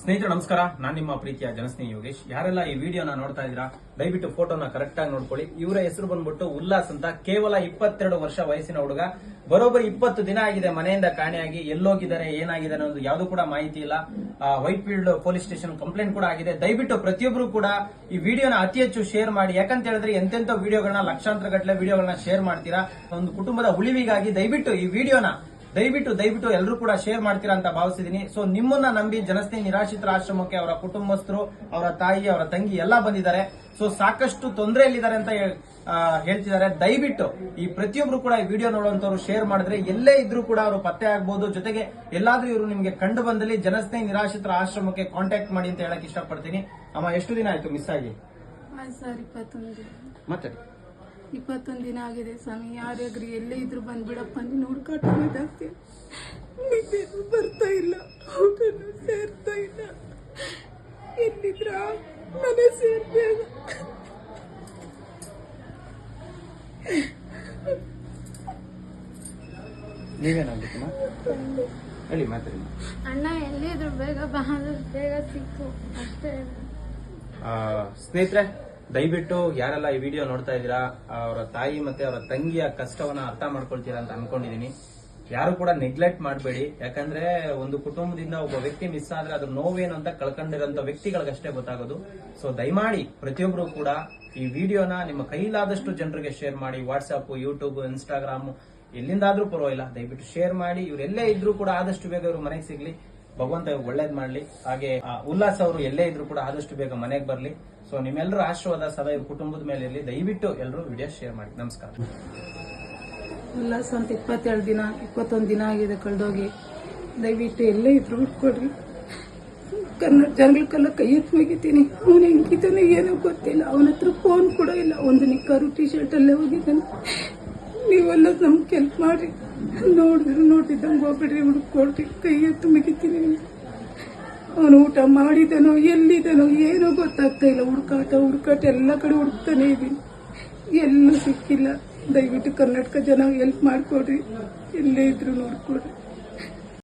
ಸ್ನೇಹಿತರೆ, ನಮಸ್ಕಾರ. ನಾನು ನಿಮ್ಮ ಪ್ರೀತಿಯ ಜನಸ್ನೇಹಿ ಯೋಗೇಶ್. ಯಾರೆಲ್ಲ ಈ ವಿಡಿಯೋನ ನೋಡ್ತಾ ಇದ್ದೀರಾ, ದಯವಿಟ್ಟು ಫೋಟೋನ ಕರೆಕ್ಟ್ ಆಗಿ ನೋಡ್ಕೊಳ್ಳಿ. ಇವರ ಹೆಸರು ಬಂದ್ಬಿಟ್ಟು ಉಲ್ಲಾಸ್ ಅಂತ. ಕೇವಲ ಇಪ್ಪತ್ತೆರಡು ವರ್ಷ ವಯಸ್ಸಿನ ಹುಡುಗ. ಬರೋಬ್ಬರಿ ಇಪ್ಪತ್ತು ದಿನ ಆಗಿದೆ ಮನೆಯಿಂದ ಕಾಣೆಯಾಗಿ. ಎಲ್ಲೋಗಿದ್ದಾರೆ, ಏನಾಗಿದೆ ಅನ್ನೋದು ಯಾವುದು ಕೂಡ ಮಾಹಿತಿ ಇಲ್ಲ. Whitefield police station complaint ಕೂಡ ಆಗಿದೆ. ದಯವಿಟ್ಟು ಪ್ರತಿಯೊಬ್ಬರು ಕೂಡ ಈ ವಿಡಿಯೋನ ಅತಿ ಹೆಚ್ಚು ಶೇರ್ ಮಾಡಿ. ಯಾಕಂತ ಹೇಳಿದ್ರೆ ಎಂತೆಂಥ ವಿಡಿಯೋಗಳನ್ನ, ಲಕ್ಷಾಂತರ ಗಟ್ಟಲೆ ವಿಡಿಯೋಗಳನ್ನ ಶೇರ್ ಮಾಡ್ತೀರಾ ಒಂದು ಕುಟುಂಬದ ಉಳಿವಿಗಾಗಿ ದಯವಿಟ್ಟು ಈ ವಿಡಿಯೋನ ದಯವಿಟ್ಟು ದಯವಿಟ್ಟು ಎಲ್ಲರೂ ಕೂಡ ಶೇರ್ ಮಾಡ್ತೀರಾ ಅಂತ ಭಾವಿಸಿದೀನಿ. ಸೊ ನಿಮ್ಮನ್ನ ನಂಬಿ ಜನಸ್ನೇಹಿ ನಿರಾಶ್ರಿತರ ಆಶ್ರಮಕ್ಕೆ ಅವರ ಕುಟುಂಬಸ್ಥರು ಅವರ ತಾಯಿ ಅವರ ತಂಗಿ ಎಲ್ಲ ಬಂದಿದ್ದಾರೆ. ಸೊ ಸಾಕಷ್ಟು ತೊಂದರೆಯಲ್ಲಿದ್ದಾರೆ ಅಂತ ಹೇಳ್- ಹೇಳ್ತಿದ್ದಾರೆ. ದಯವಿಟ್ಟು ಈ ಪ್ರತಿಯೊಬ್ರು ಕೂಡ ಈ ವಿಡಿಯೋ ನೋಡುವಂತವ್ರು ಶೇರ್ ಮಾಡಿದ್ರೆ ಎಲ್ಲೇ ಇದ್ರೂ ಕೂಡ ಅವರು ಪತ್ತೆ ಆಗ್ಬಹುದು ಜೊತೆಗೆ ಎಲ್ಲಾದ್ರೂ ಇವರು ನಿಮ್ಗೆ ಕಂಡು ಬಂದಲ್ಲಿ ಜನಸ್ನೇಹಿ ನಿರಾಶ್ರಿತರ ಆಶ್ರಮಕ್ಕೆ ಕಾಂಟ್ಯಾಕ್ಟ್ ಮಾಡಿ ಅಂತ ಹೇಳಕ್ ಇಷ್ಟಪಡ್ತೀನಿ. ಅಮ್ಮ ಎಷ್ಟು ದಿನ ಆಯ್ತು ಮಿಸ್ ಆಗಿ? ಮತ್ತೆ ಮಾತಾಡಿ. ಇಪ್ಪತ್ತೊಂದು ದಿನ ಆಗಿದೆ ಸ್ವಾಮಿ. ಯಾರ್ಯಾಗ್ರಿ ಎಲ್ಲೇ ಇದ್ರು ಬಂದ್ಬಿಡಪ್ಪ ನೀನು ಹುಡುಕಾಟ ಇದಾಗ್ತೀನಿ ನಿದ್ದೆನೂ ಬರ್ತಾ ಇಲ್ಲ. ಊಟನೂ ಸೇರ್ತಾ ಇಲ್ಲ. ಎಲ್ಲಿದ್ರ? ಮನೆ ಸೇರ್ಬೇಕು ನೀವೇನಾಗ್ಬೇಕಮ್ಮ ಹೇಳಿ ಮಾತಾಡಿ. ಅಣ್ಣ ಎಲ್ಲಿದ್ರು ಬೇಗ ಬಂದು ಬೇಗ ಸಿಕ್ಕು. ಅಷ್ಟೇ. ಸ್ನೇಹಿತರೆ ದಯವಿಟ್ಟು ಯಾರೆಲ್ಲ ಈ ವಿಡಿಯೋ ನೋಡ್ತಾ ಇದ್ದೀರಾ, ಅವರ ತಾಯಿ ಮತ್ತೆ ಅವರ ತಂಗಿಯ ಕಷ್ಟವನ್ನ ಅರ್ಥ ಮಾಡ್ಕೊಳ್ತೀರಾ ಅಂತ ಅನ್ಕೊಂಡಿದೀನಿ. ಯಾರು ಕೂಡ ನೆಗ್ಲೆಕ್ಟ್ ಮಾಡಬೇಡಿ. ಯಾಕಂದ್ರೆ ಒಂದು ಕುಟುಂಬದಿಂದ ಒಬ್ಬ ವ್ಯಕ್ತಿ ಮಿಸ್ ಆದ್ರೆ ಅದ್ರ ನೋವೇನು ಅಂತ ಕಳ್ಕೊಂಡಿರೋಂಥ ವ್ಯಕ್ತಿಗಳಿಗಷ್ಟೇ ಗೊತ್ತಾಗೋದು. ಸೊ ದಯಮಾಡಿ ಪ್ರತಿಯೊಬ್ಬರು ಕೂಡ ಈ ವಿಡಿಯೋನ ನಿಮ್ಮ ಕೈಲಾದಷ್ಟು ಜನರಿಗೆ ಶೇರ್ ಮಾಡಿ. ವಾಟ್ಸ್ಆಪ್ ಯೂಟ್ಯೂಬ್ ಇನ್ಸ್ಟಾಗ್ರಾಮ್ ಎಲ್ಲಿಂದಾದ್ರೂ ಪರವಾಗಿಲ್ಲ. ದಯವಿಟ್ಟು ಶೇರ್ ಮಾಡಿ. ಇವರೆಲ್ಲೇ ಇದ್ರೂ ಕೂಡ ಆದಷ್ಟು ಬೇಗ ಇವರು ಮನೆಗೆ ಸಿಗ್ಲಿ. ಭಗವಂತ ಒಳ್ಳೇದ್ ಮಾಡ್ಲಿ. ಹಾಗೆ ಉಲ್ಲಾಸ್ ಅವರು ಎಲ್ಲೇ ಇದ್ರು ಕೂಡ ಆದಷ್ಟು ಬೇಗ ಮನೆಗೆ ಬರ್ಲಿ. ಸೊ ನಿಮ್ಮೆಲ್ಲರ ಆಶೀರ್ವಾದ, ಸದಾ ಇವ್ರ ಕುಟುಂಬದ ಮೇಲೆ ಇರಲಿ. ದಯವಿಟ್ಟು ಎಲ್ಲರೂ ವಿಡಿಯೋ ಶೇರ್ ಮಾಡಿ. ನಮಸ್ಕಾರ. ಉಲ್ಲಾಸ ಅಂತ ಇಪ್ಪತ್ತೆರಡು ದಿನ, ಇಪ್ಪತ್ತೊಂದು ದಿನ ಆಗಿದೆ ಕಳೆದೋಗಿ. ದಯವಿಟ್ಟು ಎಲ್ಲೇ ಇದ್ರು ಹುಡ್ಕೊಡ್ರಿ ಕನ್ನಡ ಕಲ್ಲ ಕೈ ಎತ್ತಿ ಮುಗಿತೀನಿ ಅವನು ಹೆಂಗಿದ್ದಾನೆ ಏನೋ ಗೊತ್ತಿಲ್ಲ. ಅವನ ಹತ್ರ ಫೋನ್ ಕೂಡ ಇಲ್ಲ. ಒಂದು ನಿಕ್ಕರು ಟಿ ಶರ್ಟ್ ಅಲ್ಲೇ ಹೋಗಿದ್ದಾನೆ. ನೀವೆಲ್ಲ ನಮ್ಗೆ ಹೆಲ್ಪ್ ಮಾಡಿ. ನೋಡಿದ್ರು ನೋಡಿದ್ದಂಗೆ ಹೋಗ್ಬಿಡ್ರಿ ಹುಡುಕೊಡ್ರಿ ಕೈ ಎತ್ತು ಮುಗಿತೀನಿ ಅವನು ಊಟ ಮಾಡಿದನೋ ಎಲ್ಲಿದ್ದಾನೋ ಏನೋ ಗೊತ್ತಾಗ್ತಾ ಇಲ್ಲ. ಹುಡುಕಾಟ ಹುಡುಕಾಟ, ಎಲ್ಲ ಕಡೆ ಹುಡುಕ್ತಾನೆ ಇದ್ದೀನಿ. ಎಲ್ಲೂ ಸಿಕ್ಕಿಲ್ಲ. ದಯವಿಟ್ಟು ಕರ್ನಾಟಕ ಜನ ಹೆಲ್ಪ್ ಮಾಡಿಕೊಡ್ರಿ. ಎಲ್ಲೇ ಇದ್ರು ನೋಡ್ಕೊಡ್ರಿ.